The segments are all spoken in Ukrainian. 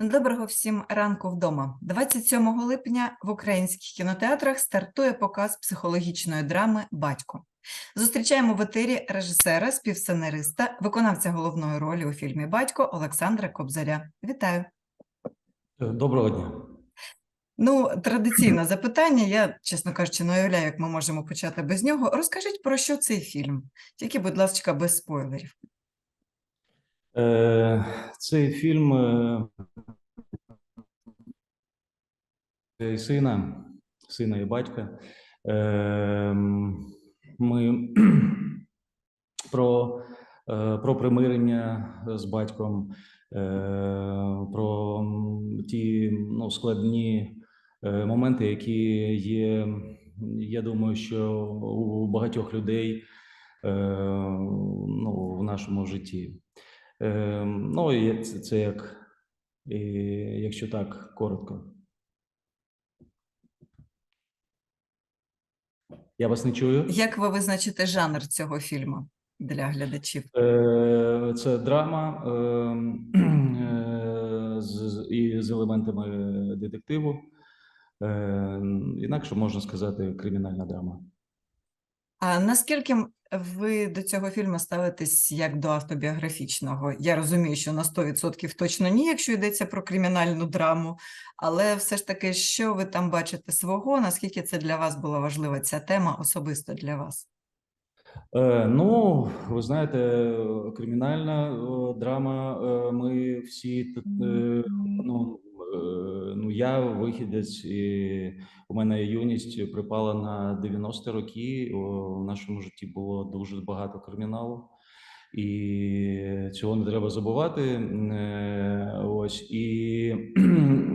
Доброго всім ранку вдома. 27 липня в українських кінотеатрах стартує показ психологічної драми Батько. Зустрічаємо в етері режисера, співсценариста, виконавця головної ролі у фільмі Батько Олександра Кобзаря. Вітаю! Е, Доброго дня. Ну, традиційне запитання. Я, чесно кажучи, не уявляю, як ми можемо почати без нього. Розкажіть про що цей фільм? Тільки, будь ласка, без спойлерів. Е, Цей фільм е, і сина, сина і батька. Е, Ми про, про примирення з батьком, про ті ну, складні моменти, які є, я думаю, що у багатьох людей ну, в нашому житті. Е, Ну, і це, це як, і, якщо так, коротко. Я вас не чую. Як ви визначите жанр цього фільму для глядачів? Е, Це драма е, е, з, з- і з елементами детективу. Е, Інакше можна сказати, кримінальна драма. А наскільки ви до цього фільму ставитесь як до автобіографічного? Я розумію, що на 100% точно ні, якщо йдеться про кримінальну драму, але все ж таки, що ви там бачите свого? Наскільки це для вас була важлива ця тема особисто для вас? Е, ну, ви знаєте, кримінальна е, драма. е, Ми всі е, ну, ну я вихідець, і у мене юність припала на 90 роки. В нашому житті було дуже багато криміналу. І цього не треба забувати. Е, Ось і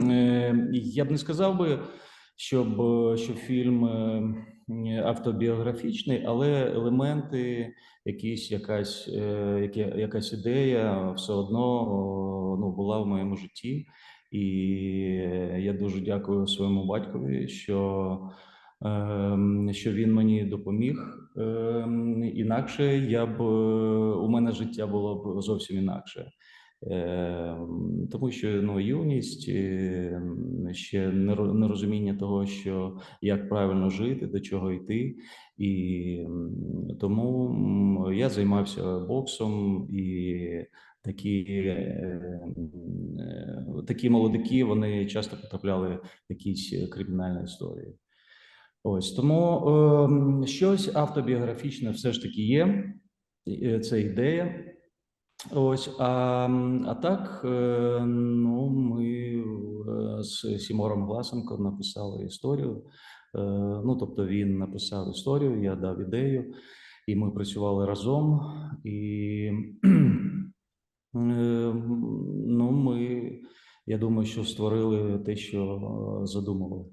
е, я б не сказав би, щоб, е, що фільм е, автобіографічний, але елементи, якісь якась, е, якась ідея все одно ну, була в моєму житті. І я дуже дякую своєму батькові, що, ем, що він мені допоміг. Ем, Інакше я б е, у мене життя було б зовсім інакше. Ем, Тому що ну, юність, е, ще нерозуміння того, що як правильно жити, до чого йти. І тому я займався боксом і такі, е, такі молодики вони часто потрапляли в якісь кримінальні історії. Ось тому ем, щось автобіографічне все ж таки є. е, Це ідея. Ось, а, а так, е, ну, ми е, з Сімором Гласенко написали історію. Е, Ну, тобто він написав історію, я дав ідею, і ми працювали разом. І ну, ми, я думаю, що створили те, що задумували.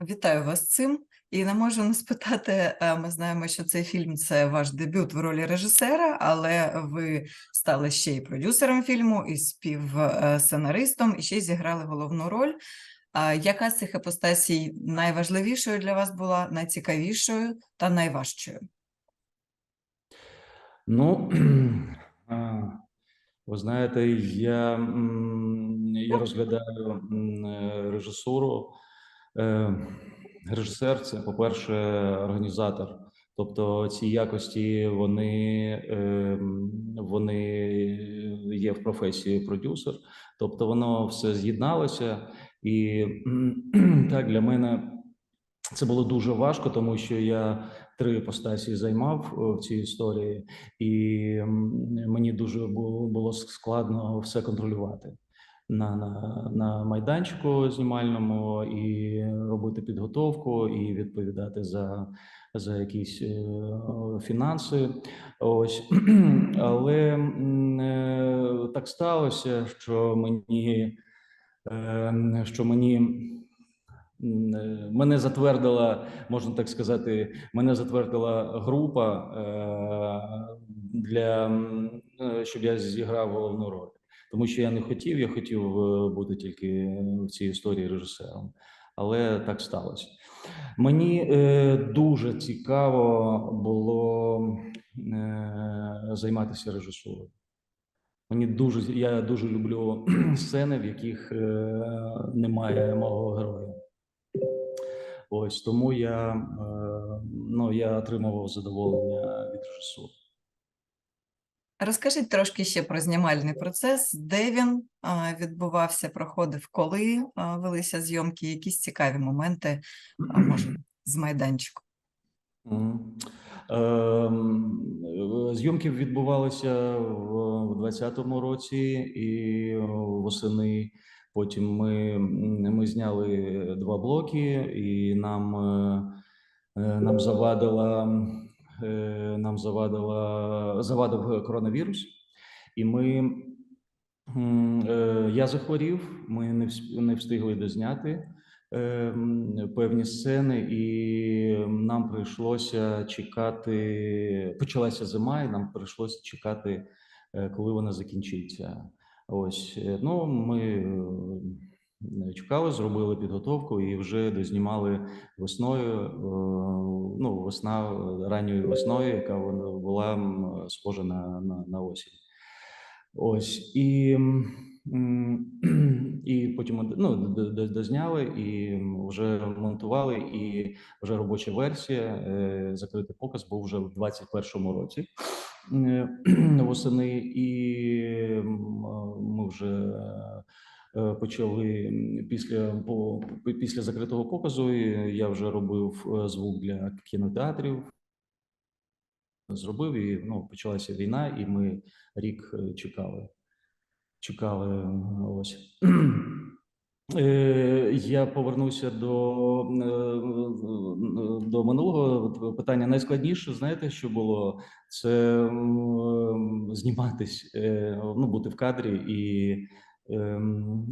Вітаю вас з цим. І не можу не спитати, е, ми знаємо, що цей фільм це ваш дебют в ролі режисера, але ви стали ще й продюсером фільму, і співсценаристом, і ще й зіграли головну роль. Яка з цих епостасій найважливішою для вас була, найцікавішою та найважчою? Ну, ви знаєте, я, я розглядаю е, режисуру. Режисер це, по-перше, організатор. Тобто ці якості вони, е, вони є в професії продюсер. Тобто воно все з'єдналося. І так для мене це було дуже важко, тому що я три постасі займав е, в цій історії, і мені дуже було складно все контролювати на, на, на майданчику знімальному і робити підготовку, і відповідати за, за якісь е, фінанси. Ось але е, так сталося, що мені, е, що мені. Мене затвердила, можна так сказати, мене затвердила група для щоб я зіграв головну роль. Тому що я не хотів, я хотів е, бути тільки в цій історії режисером, але так сталося. Мені е, дуже цікаво було е, займатися режисурою. Мені дуже я дуже люблю сцени, в яких е, немає мого героя. Ось тому я, е, ну, я отримував задоволення від режисури. Розкажіть трошки ще про знімальний процес, де він відбувався, проходив, коли велися зйомки, якісь цікаві моменти, може, з майданчику. Ем, Зйомки відбувалися в 2020 році і восени. Потім ми, ми зняли два блоки, і нам, е, е, нам завадила, нам завадила, завадив коронавірус, і ми е, Я захворів, ми не встигли дозняти е, певні сцени, і нам прийшлося чекати. Почалася зима, і нам прийшлося чекати, е, коли вона закінчиться. Ось е, ну ми е, чекали, зробили підготовку і вже дознімали весною. Весна ранньою весною, яка вона була схожа на, на, на осінь. Ось і, і потім ну, дозняли і вже монтували, і вже робоча версія, е, закритий показ був вже в 21-му році е, восени, і ми вже почали після по після закритого показу. Я вже робив е, звук для кінотеатрів. Зробив і ну почалася війна, і ми рік е, чекали. Чекали е, ось. Е, Я повернуся до, е, до минулого питання. Найскладніше, знаєте, що було? Це зніматись, е, ну, бути в кадрі і,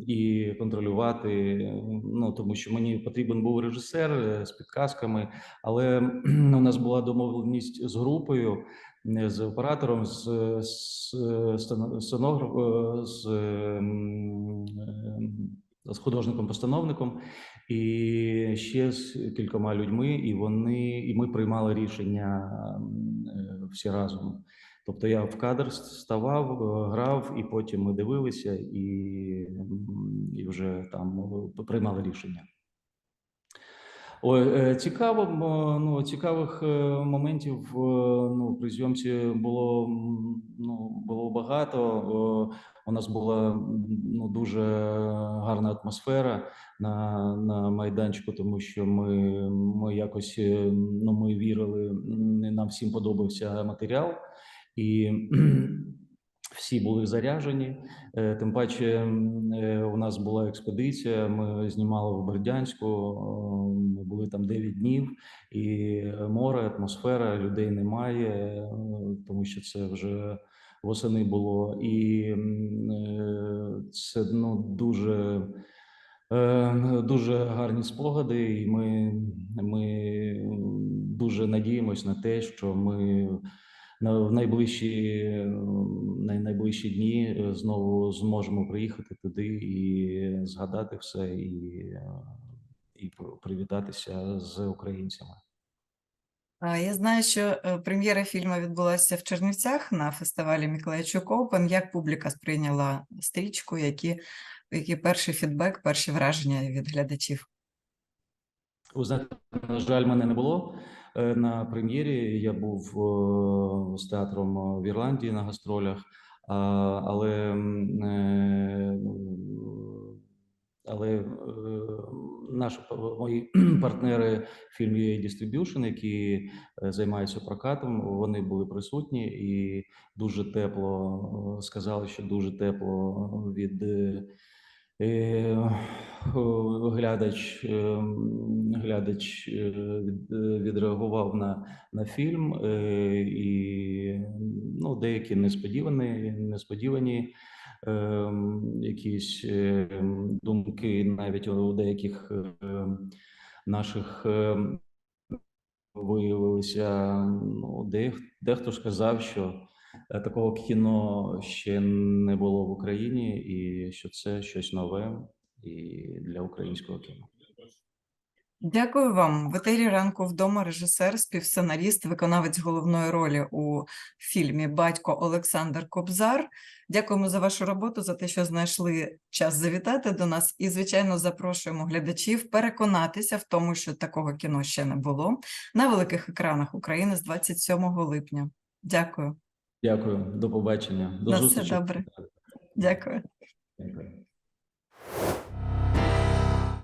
і контролювати. Ну, тому що мені потрібен був режисер е, з підказками, але у нас була домовленість з групою не з оператором, з, з, стено- сценограф- е, з, ем, ем, з художником-постановником і ще з кількома людьми, і вони і ми приймали рішення ем, е, всі разом. Тобто я в кадр ставав, е, грав, і потім ми дивилися, і, і вже там е, приймали рішення. Ой, е, цікаво, ну, цікавих моментів ну, при зйомці було, ну, було багато. У нас була ну, дуже гарна атмосфера на, на майданчику, тому що ми, ми якось ну, ми вірили, нам всім подобався матеріал, і всі були заряжені. Е, Тим паче, е, у нас була експедиція. Ми знімали в Бердянську. е, Ми були там 9 днів, і море, атмосфера, людей немає, тому що це вже восени було. І це ну дуже. Дуже гарні спогади, і ми, ми дуже надіємось на те, що ми в найближчі, най- найближчі дні е, знову зможемо приїхати туди і згадати все, і, і привітатися з українцями. Я знаю, що е, прем'єра фільму відбулася в Чернівцях на фестивалі Миколайчук Open. Як публіка сприйняла стрічку? Які, які перший фідбек, перші враження від глядачів? Знаєте, на жаль, мене не було на прем'єрі. Я був е, з театром е, в Ірландії на гастролях, але, е, але е, наші мої партнери фільм UA Distribution, які е, займаються прокатом, вони були присутні і дуже тепло е, сказали, що дуже тепло від. Е, Е, Глядач, глядач е, е, відреагував на, на фільм, і ну, деякі несподівані, несподівані якісь думки, навіть у деяких наших виявилися. Ну, де, дехто ж казав, що такого кіно ще не було в Україні, і що це щось нове і для українського кіно. Дякую вам. В етері ранку вдома режисер, співсценаріст, виконавець головної ролі у фільмі Батько Олександр Кобзар. Дякуємо за вашу роботу, за те, що знайшли час завітати до нас. І, звичайно, запрошуємо глядачів переконатися в тому, що такого кіно ще не було на великих екранах України з 27 липня. Дякую. Дякую, до побачення. До На все добре. Дякую. Дякую.